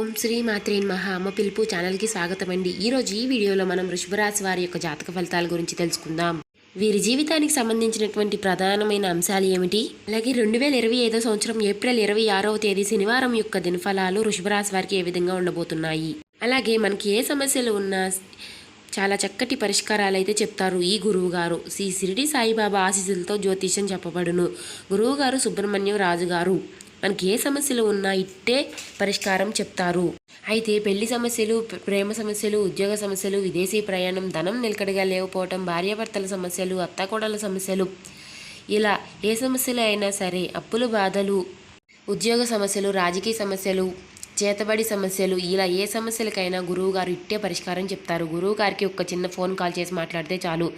ఓం శ్రీ మాత్రేన్ మహా అమ్మ పిలుపు ఛానల్కి స్వాగతం అండి ఈరోజు ఈ వీడియోలో మనం వృషభరాశి వారి యొక్క జాతక ఫలితాల గురించి తెలుసుకుందాం. వీరి జీవితానికి సంబంధించినటువంటి ప్రధానమైన అంశాలు ఏమిటి? అలాగే రెండు వేల ఇరవై ఐదో సంవత్సరం ఏప్రిల్ ఇరవై ఆరవ తేదీ శనివారం యొక్క దినఫలాలు వృషభరాశి వారికి ఏ విధంగా ఉండబోతున్నాయి? అలాగే మనకి ఏ సమస్యలు ఉన్నా చాలా చక్కటి పరిష్కారాలు అయితే చెప్తారు ఈ గురువు గారు. శ్రీ షిరిడి సాయిబాబా ఆశీస్సులతో జ్యోతిష్యం చెప్పబడును. గురువుగారు సుబ్రహ్మణ్యం రాజు గారు మనకి ఏ సమస్యలు ఉన్నా ఇట్టే పరిష్కారం చెప్తారు. అయితే పెళ్ళి సమస్యలు ప్రేమ సమస్యలు ఉద్యోగ సమస్యలు విదేశీ ప్రయాణం ధనం నిలకడగా లేకపోవటం భార్యాభర్తల సమస్యలు అత్తాకోడల సమస్యలు. ఇలా ఏ సమస్యలు అయినా సరే అప్పులు బాధలు ఉద్యోగ సమస్యలు రాజకీయ సమస్యలు చేతబడి సమస్యలు ఇలా ఏ సమస్యలకైనా గురువుగారు ఇట్టే పరిష్కారం చెప్తారు. గురువు గారికి ఒక చిన్న ఫోన్ కాల్ చేసి మాట్లాడితే చాలు.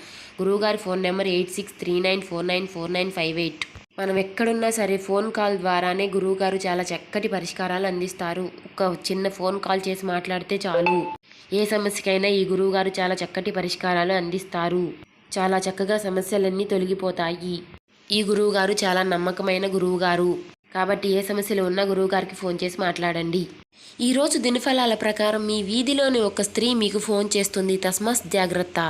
గురువుగారి phone number eight six three nine four nine four nine five eight. మనం ఎక్కడున్నా సరే ఫోన్ కాల్ ద్వారానే గురువు గారు చాలా చక్కటి పరిష్కారాలు అందిస్తారు. ఒక చిన్న ఫోన్ కాల్ చేసి మాట్లాడితే చాలు. ఏ సమస్యకైనా ఈ గురువు గారు చాలా చక్కటి పరిష్కారాలు అందిస్తారు. చాలా చక్కగా సమస్యలన్నీ తొలగిపోతాయి. ఈ గురువు గారు చాలా నమ్మకమైన గురువు గారు కాబట్టి ఏ సమస్యలు ఉన్నా గురువు గారికి ఫోన్ చేసి మాట్లాడండి. ఈ రోజు దినఫలాల ప్రకారం మీ వీధిలోని ఒక స్త్రీ మీకు ఫోన్ చేస్తుంది. తస్మాస్ జాగ్రత్త.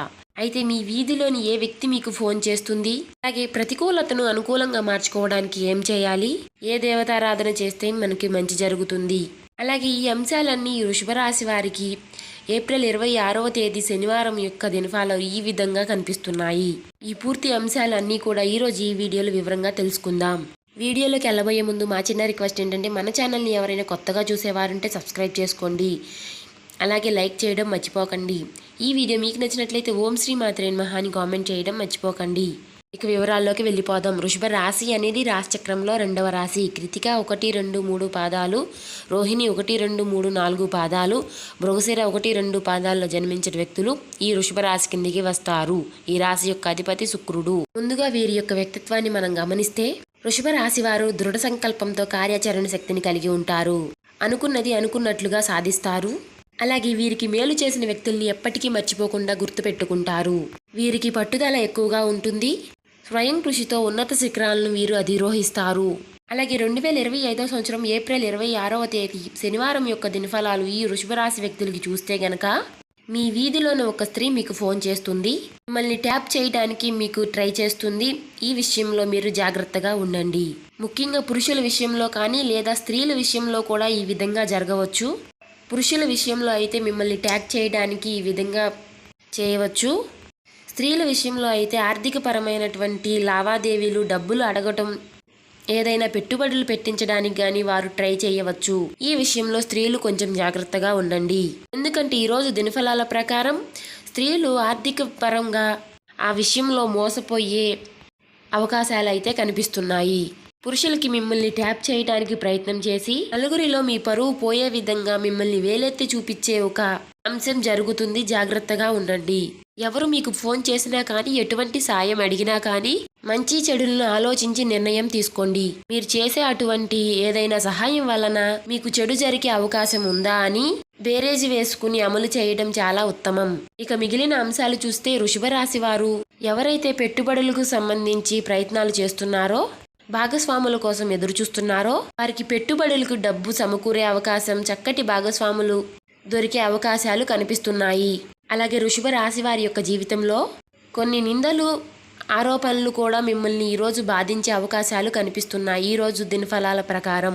అయితే మీ వీధిలోని ఏ వ్యక్తి మీకు ఫోన్ చేస్తుంది? అలాగే ప్రతికూలతను అనుకూలంగా మార్చుకోవడానికి ఏం చేయాలి? ఏ దేవతారాధన చేస్తే మనకి మంచి జరుగుతుంది? అలాగే ఈ అంశాలన్నీ వృషభరాశి వారికి ఏప్రిల్ ఇరవై ఆరవ తేదీ శనివారం యొక్క దినఫలాలు ఈ విధంగా కనిపిస్తున్నాయి. ఈ పూర్తి అంశాలన్నీ కూడా ఈరోజు ఈ వీడియోలో వివరంగా తెలుసుకుందాం. వీడియోలోకి వెళ్ళబోయే ముందు మా చిన్న రిక్వెస్ట్ ఏంటంటే మన ఛానల్ని ఎవరైనా కొత్తగా చూసేవారుంటే సబ్స్క్రైబ్ చేసుకోండి. అలాగే లైక్ చేయడం మర్చిపోకండి. ఈ వీడియో మీకు నచ్చినట్లయితే ఓం శ్రీ మాత్రేన్ మహాని కామెంట్ చేయడం మర్చిపోకండి. ఇక వివరాల్లోకి వెళ్ళిపోదాం. వృషభ రాశి అనేది రాశిచక్రంలో రెండవ రాశి. కృతిక ఒకటి రెండు మూడు పాదాలు. రోహిణి ఒకటి రెండు మూడు నాలుగు పాదాలు. మృగశిర ఒకటి రెండు పాదాల్లో జన్మించిన వ్యక్తులు ఈ వృషభ రాశి కిందికి వస్తారు. ఈ రాశి యొక్క అధిపతి శుక్రుడు. ముందుగా వీరి యొక్క వ్యక్తిత్వాన్ని మనం గమనిస్తే వృషభ రాశివారు దృఢ సంకల్పంతో కార్యాచరణ శక్తిని కలిగి ఉంటారు. అనుకున్నది అనుకున్నట్లుగా సాధిస్తారు. అలాగే వీరికి మేలు చేసిన వ్యక్తుల్ని ఎప్పటికీ మర్చిపోకుండా గుర్తుపెట్టుకుంటారు. వీరికి పట్టుదల ఎక్కువగా ఉంటుంది. స్వయం కృషితో ఉన్నత శిఖరాలను వీరు అధిరోహిస్తారు. అలాగే రెండు వేల ఇరవై ఐదో సంవత్సరం ఏప్రిల్ ఇరవై ఆరవ తేదీ శనివారం యొక్క దినఫలాలు ఈ వృషభ రాశి వ్యక్తులకి చూస్తే గనక మీ వీధిలోని ఒక స్త్రీ మీకు ఫోన్ చేస్తుంది. మిమ్మల్ని ట్యాప్ చేయడానికి మీకు ట్రై చేస్తుంది. ఈ విషయంలో మీరు జాగ్రత్తగా ఉండండి. ముఖ్యంగా పురుషుల విషయంలో కానీ లేదా స్త్రీల విషయంలో కూడా ఈ విధంగా జరగవచ్చు. పురుషుల విషయంలో అయితే మిమ్మల్ని ట్యాగ్ చేయడానికి ఈ విధంగా చేయవచ్చు. స్త్రీల విషయంలో అయితే ఆర్థికపరమైనటువంటి లావాదేవీలు డబ్బులు అడగటం ఏదైనా పెట్టుబడులు పెట్టించడానికి కానీ వారు ట్రై చేయవచ్చు. ఈ విషయంలో స్త్రీలు కొంచెం జాగ్రత్తగా ఉండండి. ఎందుకంటే ఈరోజు దినఫలాల ప్రకారం స్త్రీలు ఆర్థిక పరంగా ఆ విషయంలో మోసపోయే అవకాశాలు అయితే కనిపిస్తున్నాయి. పురుషులకి మిమ్మల్ని ట్యాప్ చేయడానికి ప్రయత్నం చేసి నలుగురిలో మీ పరువు పోయే విధంగా మిమ్మల్ని వేలెత్తి చూపించే ఒక అంశం జరుగుతుంది. జాగ్రత్తగా ఉండండి. ఎవరు మీకు ఫోన్ చేసినా కానీ ఎటువంటి సాయం అడిగినా కానీ మంచి చెడులను ఆలోచించి నిర్ణయం తీసుకోండి. మీరు చేసే అటువంటి ఏదైనా సహాయం వలన మీకు చెడు జరిగే అవకాశం ఉందా అని బేరేజీ వేసుకుని అమలు చేయడం చాలా ఉత్తమం. ఇక మిగిలిన అంశాలు చూస్తే వృషభ రాశి వారు ఎవరైతే పెట్టుబడులకు సంబంధించి ప్రయత్నాలు చేస్తున్నారో భాగస్వాముల కోసం ఎదురుచూస్తున్నారో వారికి పెట్టుబడులకు డబ్బు సమకూరే అవకాశం చక్కటి భాగస్వాములు దొరికే అవకాశాలు కనిపిస్తున్నాయి. అలాగే వృషభ రాశి వారి యొక్క జీవితంలో కొన్ని నిందలు ఆరోపణలు కూడా మిమ్మల్ని ఈరోజు బాధించే అవకాశాలు కనిపిస్తున్నాయి. ఈరోజు దినఫలాల ప్రకారం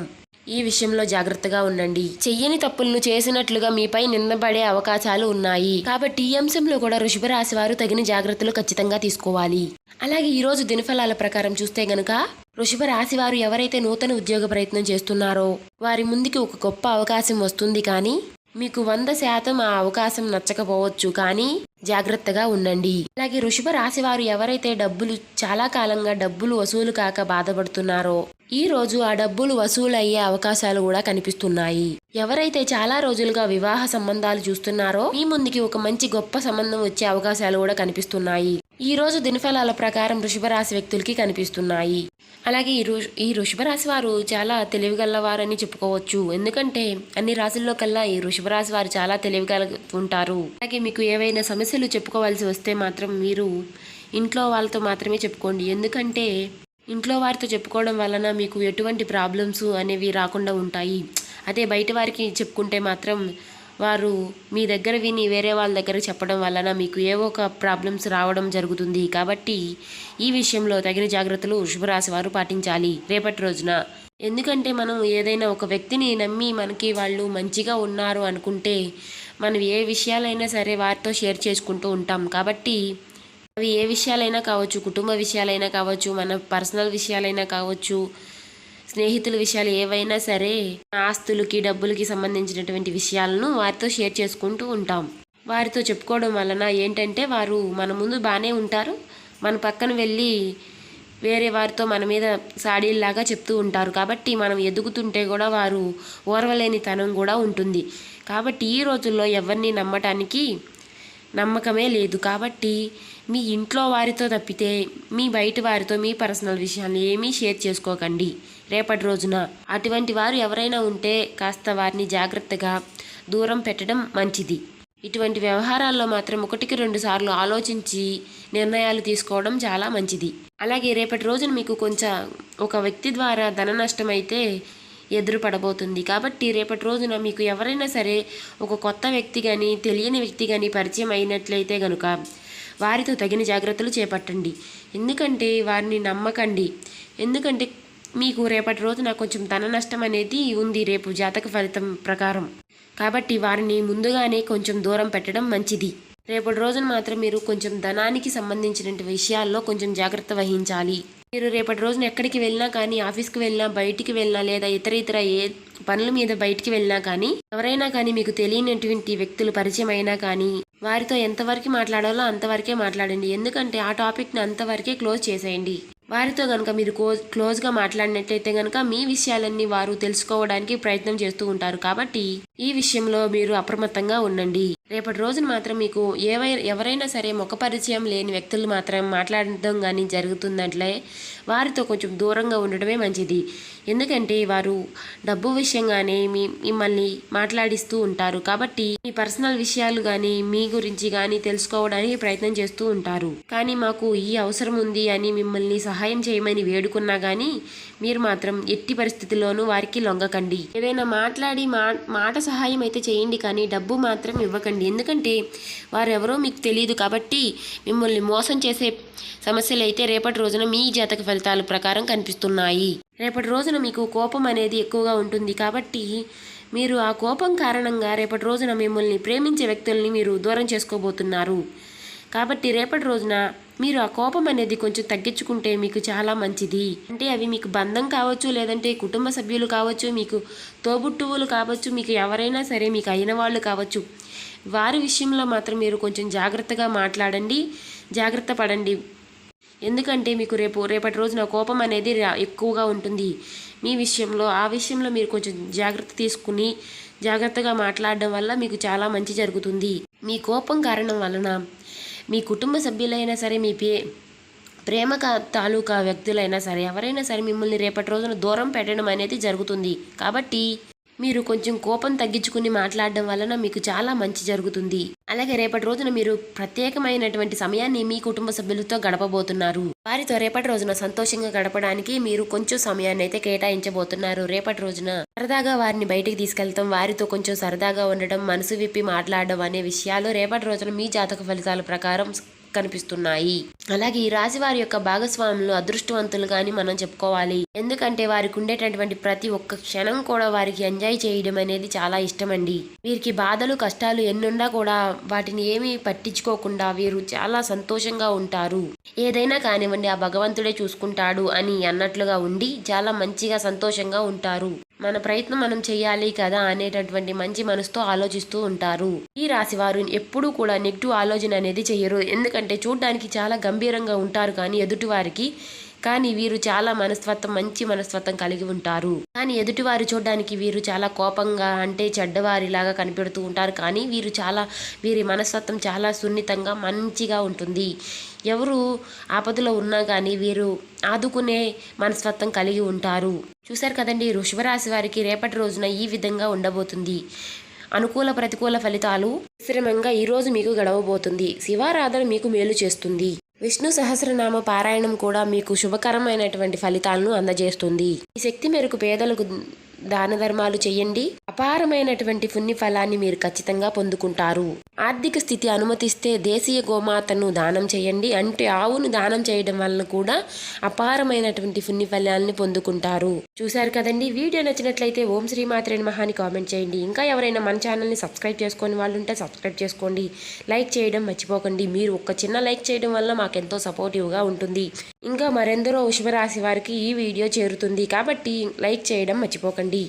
ఈ విషయంలో జాగ్రత్తగా ఉండండి. చెయ్యని తప్పులను చేసినట్లుగా మీపై నిందపడే అవకాశాలు ఉన్నాయి. కాబట్టి ఈ అంశంలో కూడా వృషభ రాశి వారు తగిన జాగ్రత్తలు ఖచ్చితంగా తీసుకోవాలి. అలాగే ఈ రోజు దినఫలాల ప్రకారం చూస్తే గనుక వృషభ రాశి వారు ఎవరైతే నూతన ఉద్యోగ ప్రయత్నం చేస్తున్నారో వారి ముందుకి ఒక గొప్ప అవకాశం వస్తుంది కానీ మీకు వంద శాతం ఆ అవకాశం నచ్చకపోవచ్చు కానీ జాగ్రత్తగా ఉండండి. అలాగే వృషభ రాశి వారు ఎవరైతే డబ్బులు చాలా కాలంగా డబ్బులు వసూలు కాక బాధపడుతున్నారో ఈ రోజు ఆ డబ్బులు వసూలయ్యే అవకాశాలు కూడా కనిపిస్తున్నాయి. ఎవరైతే చాలా రోజులుగా వివాహ సంబంధాలు చూస్తున్నారో మీ ముందుకి ఒక మంచి గొప్ప సంబంధం వచ్చే అవకాశాలు కూడా కనిపిస్తున్నాయి. ఈ రోజు దినఫలాల ప్రకారం వృషభరాశి వ్యక్తులకి కనిపిస్తున్నాయి. అలాగే ఈ ఋ ఈ వృషభరాశి వారు చాలా తెలివిగలవారని చెప్పుకోవచ్చు. ఎందుకంటే అన్ని రాశుల్లో కల్లా ఈ వృషభరాశి వారు చాలా తెలివిగల ఉంటారు. అలాగే మీకు ఏవైనా సమస్యలు చెప్పుకోవాల్సి వస్తే మాత్రం మీరు ఇంట్లో వాళ్ళతో మాత్రమే చెప్పుకోండి. ఎందుకంటే ఇంట్లో వారితో చెప్పుకోవడం వలన మీకు ఎటువంటి ప్రాబ్లమ్స్ అనేవి రాకుండా ఉంటాయి. అదే బయట వారికి చెప్పుకుంటే మాత్రం వారు మీ దగ్గర విని వేరే వాళ్ళ దగ్గర చెప్పడం వలన మీకు ఏవో ఒక ప్రాబ్లమ్స్ రావడం జరుగుతుంది. కాబట్టి ఈ విషయంలో తగిన జాగ్రత్తలు శుభరాశి వారు పాటించాలి రేపటి రోజున. ఎందుకంటే మనం ఏదైనా ఒక వ్యక్తిని నమ్మి మనకి వాళ్ళు మంచిగా ఉన్నారు అనుకుంటే మనం ఏ విషయాలైనా సరే వారితో షేర్ చేసుకుంటూ ఉంటాం. కాబట్టి అవి ఏ విషయాలైనా కావచ్చు కుటుంబ విషయాలైనా కావచ్చు మన పర్సనల్ విషయాలైనా కావచ్చు స్నేహితుల విషయాలు ఏవైనా సరే ఆస్తులకి డబ్బులకి సంబంధించినటువంటి విషయాలను వారితో షేర్ చేసుకుంటూ ఉంటాం. వారితో చెప్పుకోవడం వలన ఏంటంటే వారు మన ముందు బాగానే ఉంటారు. మన పక్కన వెళ్ళి వేరే వారితో మన మీద సాడీల్లాగా చెప్తూ ఉంటారు. కాబట్టి మనం ఎదుగుతుంటే కూడా వారు ఓర్వలేని తనం కూడా ఉంటుంది. కాబట్టి ఈ రోజుల్లో ఎవరిని నమ్మటానికి నమ్మకమే లేదు. కాబట్టి మీ ఇంట్లో వారితో తప్పితే మీ బయట వారితో మీ పర్సనల్ విషయాలు ఏమీ షేర్ చేసుకోకండి. రేపటి రోజున అటువంటి వారు ఎవరైనా ఉంటే కాస్త వారిని జాగ్రత్తగా దూరం పెట్టడం మంచిది. ఇటువంటి వ్యవహారాల్లో మాత్రం ఒకటికి రెండు సార్లు ఆలోచించి నిర్ణయాలు తీసుకోవడం చాలా మంచిది. అలాగే రేపటి రోజున మీకు కొంచెం ఒక వ్యక్తి ద్వారా ధన నష్టం అయితే ఎదురుపడబోతుంది కాబట్టి రేపటి రోజున మీకు ఎవరైనా సరే ఒక కొత్త వ్యక్తి కానీ తెలియని వ్యక్తి కానీ పరిచయం అయినట్లయితే కనుక వారితో తగిన జాగ్రత్తలు చేపట్టండి. ఎందుకంటే వారిని నమ్మకండి. ఎందుకంటే మీకు రేపటి రోజున కొంచెం ధన నష్టం అనేది ఉంది రేపు జాతక ఫలితం ప్రకారం. కాబట్టి వారిని ముందుగానే కొంచెం దూరం పెట్టడం మంచిది. రేపటి రోజున మాత్రం మీరు కొంచెం ధనానికి సంబంధించిన విషయాల్లో కొంచెం జాగ్రత్త వహించాలి. మీరు రేపటి రోజున ఎక్కడికి వెళ్ళినా కానీ ఆఫీస్కి వెళ్ళినా బయటికి వెళ్ళినా లేదా ఇతర ఇతర ఏ పనుల మీద బయటికి వెళ్ళినా కానీ ఎవరైనా కానీ మీకు తెలియనటువంటి వ్యక్తులు పరిచయం అయినా కానీ వారితో ఎంతవరకు మాట్లాడాలో అంతవరకే మాట్లాడండి. ఎందుకంటే ఆ టాపిక్ని అంతవరకే క్లోజ్ చేసేయండి. వారితో కనుక మీరు క్లోజ్ క్లోజ్గా మాట్లాడినట్లయితే కనుక మీ విషయాలన్నీ వారు తెలుసుకోవడానికి ప్రయత్నం చేస్తూ ఉంటారు. కాబట్టి ఈ విషయంలో మీరు అప్రమత్తంగా ఉండండి. రేపటి రోజున మాత్రం మీకు ఏవై ఎవరైనా సరే ముఖ పరిచయం లేని వ్యక్తులు మాత్రం మాట్లాడడం కానీ జరుగుతుందంటే వారితో కొంచెం దూరంగా ఉండడమే మంచిది. ఎందుకంటే వారు డబ్బు విషయంగానే మీ మిమ్మల్ని మాట్లాడిస్తూ ఉంటారు. కాబట్టి మీ పర్సనల్ విషయాలు కానీ మీ గురించి కానీ తెలుసుకోవడానికి ప్రయత్నం చేస్తూ ఉంటారు. కానీ మాకు ఈ అవసరం ఉంది అని మిమ్మల్ని సహాయం చేయమని వేడుకున్నా కానీ మీరు మాత్రం ఎట్టి పరిస్థితుల్లోనూ వారికి లొంగకండి. ఏదైనా మాట్లాడి మా మాట సహాయం అయితే చేయండి కానీ డబ్బు మాత్రం ఇవ్వకండి. ఎందుకంటే వారెవరో మీకు తెలియదు కాబట్టి మిమ్మల్ని మోసం చేసే సమస్యలు అయితే రేపటి రోజున మీ జాతక ఫలితాల ప్రకారం కనిపిస్తున్నాయి. రేపటి రోజున మీకు కోపం అనేది ఎక్కువగా ఉంటుంది కాబట్టి మీరు ఆ కోపం కారణంగా రేపటి రోజున మిమ్మల్ని ప్రేమించే వ్యక్తుల్ని మీరు దూరం చేసుకోబోతున్నారు. కాబట్టి రేపటి రోజున మీరు ఆ కోపం అనేది కొంచెం తగ్గించుకుంటే మీకు చాలా మంచిది. అంటే అవి మీకు బంధం కావచ్చు లేదంటే కుటుంబ సభ్యులు కావచ్చు మీకు తోబుట్టువులు కావచ్చు మీకు ఎవరైనా సరే మీకు అయిన వాళ్ళు కావచ్చు. వారి విషయంలో మాత్రం మీరు కొంచెం జాగ్రత్తగా మాట్లాడండి జాగ్రత్త పడండి. ఎందుకంటే మీకు రేపు రేపటి రోజున కోపం అనేది ఎక్కువగా ఉంటుంది. మీ విషయంలో ఆ విషయంలో మీరు కొంచెం జాగ్రత్త తీసుకుని జాగ్రత్తగా మాట్లాడడం వల్ల మీకు చాలా మంచి జరుగుతుంది. మీ కోపం కారణం వలన మీ కుటుంబ సభ్యులైనా సరే మీ పే ప్రేమ తాలూకా వ్యక్తులైనా సరే ఎవరైనా సరే మిమ్మల్ని రేపటి రోజున దూరం పెట్టడం అనేది జరుగుతుంది. కాబట్టి మీరు కొంచెం కోపం తగ్గించుకుని మాట్లాడడం వలన మీకు చాలా మంచి జరుగుతుంది. అలాగే రేపటి రోజున మీరు ప్రత్యేకమైనటువంటి సమయాన్ని మీ కుటుంబ సభ్యులతో గడపబోతున్నారు. వారితో రేపటి రోజున సంతోషంగా గడపడానికి మీరు కొంచెం సమయాన్ని అయితే కేటాయించబోతున్నారు. రేపటి రోజున సరదాగా వారిని బయటికి తీసుకెళ్తాం వారితో కొంచెం సరదాగా ఉండడం మనసు విప్పి మాట్లాడడం అనే విషయాలు రేపటి రోజున మీ జాతక ఫలితాల ప్రకారం కనిపిస్తున్నాయి. అలాగే ఈ రాశి వారి యొక్క భాగస్వాములు అదృష్టవంతులు కానీ మనం చెప్పుకోవాలి. ఎందుకంటే వారికి ఉండేటటువంటి ప్రతి ఒక్క క్షణం కూడా వారికి ఎంజాయ్ చేయడం అనేది చాలా ఇష్టమండి. వీరికి బాధలు కష్టాలు ఎన్నున్నా కూడా వాటిని ఏమీ పట్టించుకోకుండా వీరు చాలా సంతోషంగా ఉంటారు. ఏదైనా కానివ్వండి ఆ భగవంతుడే చూసుకుంటాడు అని అన్నట్లుగా ఉండి చాలా మంచిగా సంతోషంగా ఉంటారు. మన ప్రయత్నం మనం చేయాలి కదా అనేటటువంటి మంచి మనసుతో ఆలోచిస్తూ ఉంటారు. ఈ రాశి వారు ఎప్పుడూ కూడా నెగిటివ్ ఆలోచన అనేది చేయరు. ఎందుకంటే చూడడానికి చాలా గంభీరంగా ఉంటారు కానీ ఎదుటి వారికి కానీ వీరు చాలా మనస్తత్వం మంచి మనస్తత్వం కలిగి ఉంటారు. కానీ ఎదుటివారు చూడడానికి వీరు చాలా కోపంగా అంటే చెడ్డవారిలాగా కనిపెడుతూ ఉంటారు. కానీ వీరు చాలా వీరి మనస్తత్వం చాలా సున్నితంగా మంచిగా ఉంటుంది. ఎవరు ఆపదలో ఉన్నా కానీ వీరు ఆదుకునే మనస్తత్వం కలిగి ఉంటారు. చూశారు కదండి వృషభరాశి వారికి రేపటి రోజున ఈ విధంగా ఉండబోతుంది. అనుకూల ప్రతికూల ఫలితాలు మిశ్రమంగా ఈరోజు మీకు గడవబోతుంది. శివారాధన మీకు మేలు చేస్తుంది. విష్ణు సహస్రనామ పారాయణం కూడా మీకు శుభకరమైనటువంటి ఫలితాలను అందజేస్తుంది. ఈ శక్తి మేరకు పేదలకు దాన ధర్మాలు చేయండి. అపారమైనటువంటి పుణ్య ఫలాన్ని మీరు ఖచ్చితంగా పొందుకుంటారు. ఆర్థిక స్థితి అనుమతిస్తే దేశీయ గోమాతను దానం చేయండి. అంటే ఆవును దానం చేయడం వలన కూడా అపారమైనటువంటి పుణ్య ఫలాన్ని పొందుకుంటారు. చూశారు కదండి? వీడియో నచ్చినట్లయితే ఓం శ్రీ మాత్రే మహాని కామెంట్ చేయండి. ఇంకా ఎవరైనా మన ఛానల్ని సబ్స్క్రైబ్ చేసుకొని వాళ్ళు ఉంటే సబ్స్క్రైబ్ చేసుకోండి. లైక్ చేయడం మర్చిపోకండి. మీరు ఒక్క చిన్న లైక్ చేయడం వల్ల మాకెంతో సపోర్టివ్గా ఉంటుంది. ఇంకా మరెందరో వృషభరాశి వారికి ఈ వీడియో చేరుతుంది. కాబట్టి లైక్ చేయడం మర్చిపోకండి.